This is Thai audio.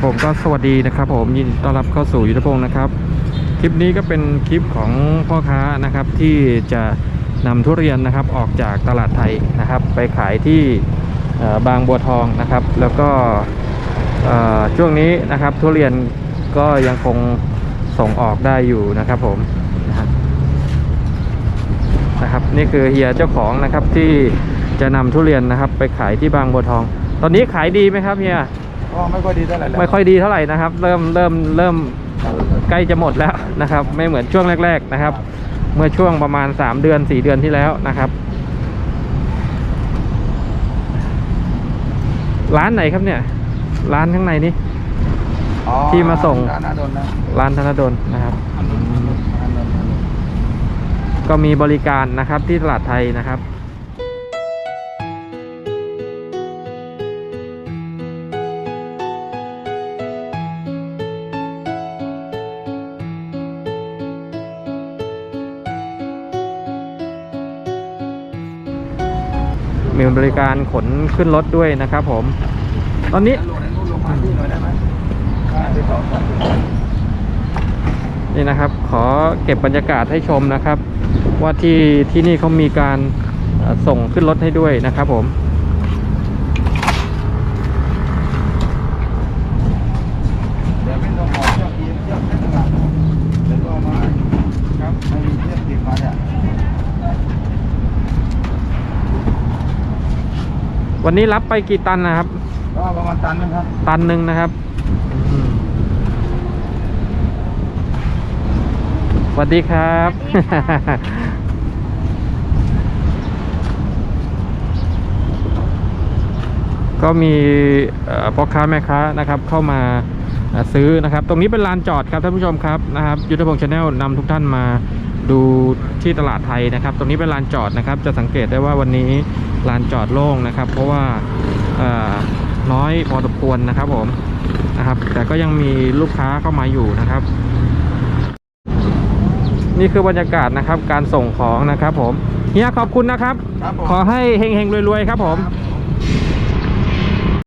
ครับผมก็สวัสดีนะครับ ผมยินดีต้อนรับเข้าสู่ยุทธพงศ์นะครับ คลิปนี้ก็เป็นคลิปของพ่อค้านะครับที่จะนำทุเรียนนะครับออกจากตลาดไทยนะครับ ไปขายที่บางบัวทองนะครับ แล้วก็ช่วงนี้นะครับทุเรียนก็ยังคงส่งออกได้อยู่นะครับผมนะฮะนะครับนี่คือเฮียเจ้าของนะครับที่จะนำทุเรียนนะครับ ไปขายที่บางบัวทอง ตอนนี้ขายดีไหมครับเฮีย ก็ไม่ค่อยดีเท่าไหร่แล้วไม่ค่อยดีเท่าไหร่นะครับ เริ่มเริ่มเริ่มใกล้จะหมดแล้วนะครับ ไม่เหมือนช่วงแรก ๆนะครับ เมื่อช่วงประมาณ 3 เดือน 4 เดือนที่แล้วนะครับ ร้านไหนครับเนี่ย ร้านข้างในนี้อ๋อที่มาส่งร้านอาดนนะร้านธนดลนะครับอาดนอาดนก็มีบริการนะครับที่ตลาดไทยนะครับ มีบริการขนขึ้นรถด้วยนะครับผม ตอนนี้นี่นะครับ ขอเก็บบรรยากาศให้ชมนะครับ ว่าที่ที่นี่เขามีการส่งขึ้นรถให้ด้วยนะครับผม เดี๋ยวเป็นต้องขอเชือกอีกเชือกแค่ข้างหลังเดี๋ยวก็เอามาครับไม่มีเชือกติดมาเนี่ย วันนี้รับไปกี่ตันนะครับ ก็ประมาณตันนึงครับ ตันหนึ่งนะครับอืมสวัสดีครับ ก็มีเอ่อพ่อค้าแม่ค้านะครับ เข้ามาเอ่อซื้อนะครับ ตรงนี้เป็นลานจอดครับท่านผู้ชมครับนะครับ ยุทธพงศ์ชาแนลนำทุกท่านมาดูที่ตลาดไทยนะครับ ตรงนี้เป็นลานจอดนะครับ จะสังเกตได้ว่าวันนี้ ลานจอดโล่งนะครับ เพราะว่าเอ่อน้อยพอสมควรนะครับผมนะครับ แต่ก็ยังมีลูกค้าเข้ามาอยู่นะครับ นี่คือบรรยากาศนะครับ การส่งของนะครับผมเฮียขอบคุณนะครับครับผมขอให้เฮงๆรวยๆครับผมครับ